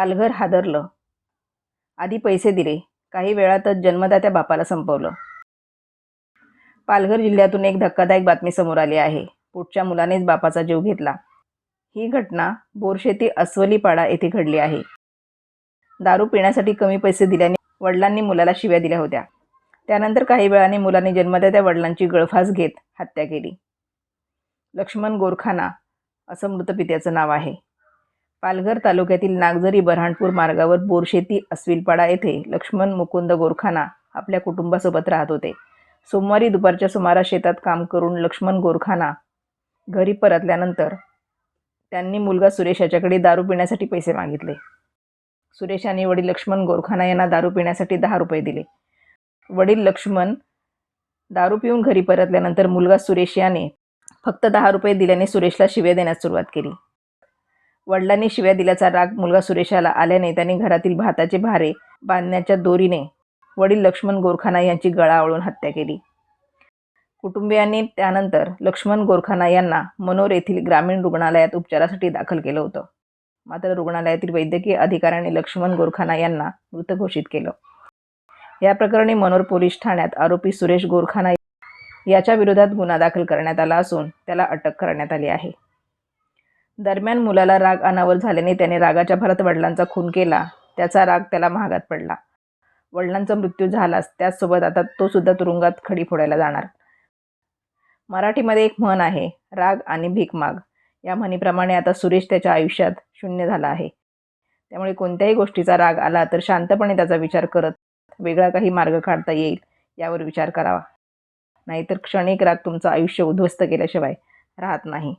पालघर हादरलं. आधी पैसे दिले. काही वेळातच जन्मदात्या बापाला संपवलं. पालघर जिल्ह्यातून एक धक्कादायक बातमी समोर आली आहे. पुढच्या मुलानेच बापाचा जीव घेतला. ही घटना बोरशेती अस्वलीपाडा येथे घडली आहे. दारू पिण्यासाठी कमी पैसे दिल्याने वडिलांनी मुलाला शिव्या दिल्या होत्या. त्यानंतर काही वेळाने मुलाने जन्मदात्या वडिलांची गळफास घेत हत्या केली. लक्ष्मण गोरखाना असं मृत पित्याचं नाव आहे. पालघर तालुक्यातील नागझरी बऱ्हाणपूर मार्गावर बोरशेती अस्विलपाडा येथे लक्ष्मण मुकुंद गोरखाना आपल्या कुटुंबासोबत राहत होते. सोमवारी दुपारच्या सुमारास शेतात काम करून लक्ष्मण गोरखाना घरी परतल्यानंतर त्यांनी मुलगा सुरेश याच्याकडे दारू पिण्यासाठी पैसे मागितले. सुरेश आणि वडील लक्ष्मण गोरखाना यांना दारू पिण्यासाठी दहा रुपये दिले. वडील लक्ष्मण दारू पिऊन घरी परतल्यानंतर मुलगा सुरेश याने फक्त दहा रुपये दिल्याने सुरेशला शिव्या देण्यास सुरुवात केली. वडिलांनी शिव्या दिल्याचा राग मुलगा सुरेशाला आल्याने त्यांनी घरातील भाताचे भारे बांधण्याच्या दोरीने वडील लक्ष्मण गोरखाना यांची गळा आवळून हत्या केली. कुटुंबियांनी त्यानंतर लक्ष्मण गोरखाना यांना मनोर येथील ग्रामीण रुग्णालयात उपचारासाठी दाखल केलं होतं. मात्र रुग्णालयातील वैद्यकीय अधिकाऱ्याने लक्ष्मण गोरखाना यांना मृत घोषित केलं. या प्रकरणी मनोर पोलीस ठाण्यात आरोपी सुरेश गोरखाना याच्या विरोधात गुन्हा दाखल करण्यात आला असून त्याला अटक करण्यात आली आहे. दरम्यान मुलाला राग अनावर झाल्याने त्याने रागाच्या भरात वडिलांचा खून केला. त्याचा राग त्याला महागात पडला. वडिलांचा मृत्यू झालाच. त्याचसोबत आता तो सुद्धा तुरुंगात खडी फोडायला जाणार. मराठीमध्ये एक म्हण आहे राग आणि भीक माग. या म्हणीप्रमाणे आता सुरेश त्याच्या आयुष्यात शून्य झाला आहे. त्यामुळे कोणत्याही गोष्टीचा राग आला तर शांतपणे त्याचा विचार करत वेगळा काही मार्ग काढता येईल यावर विचार करावा. नाहीतर क्षणिक राग तुमचं आयुष्य उद्ध्वस्त केल्याशिवाय राहत नाही.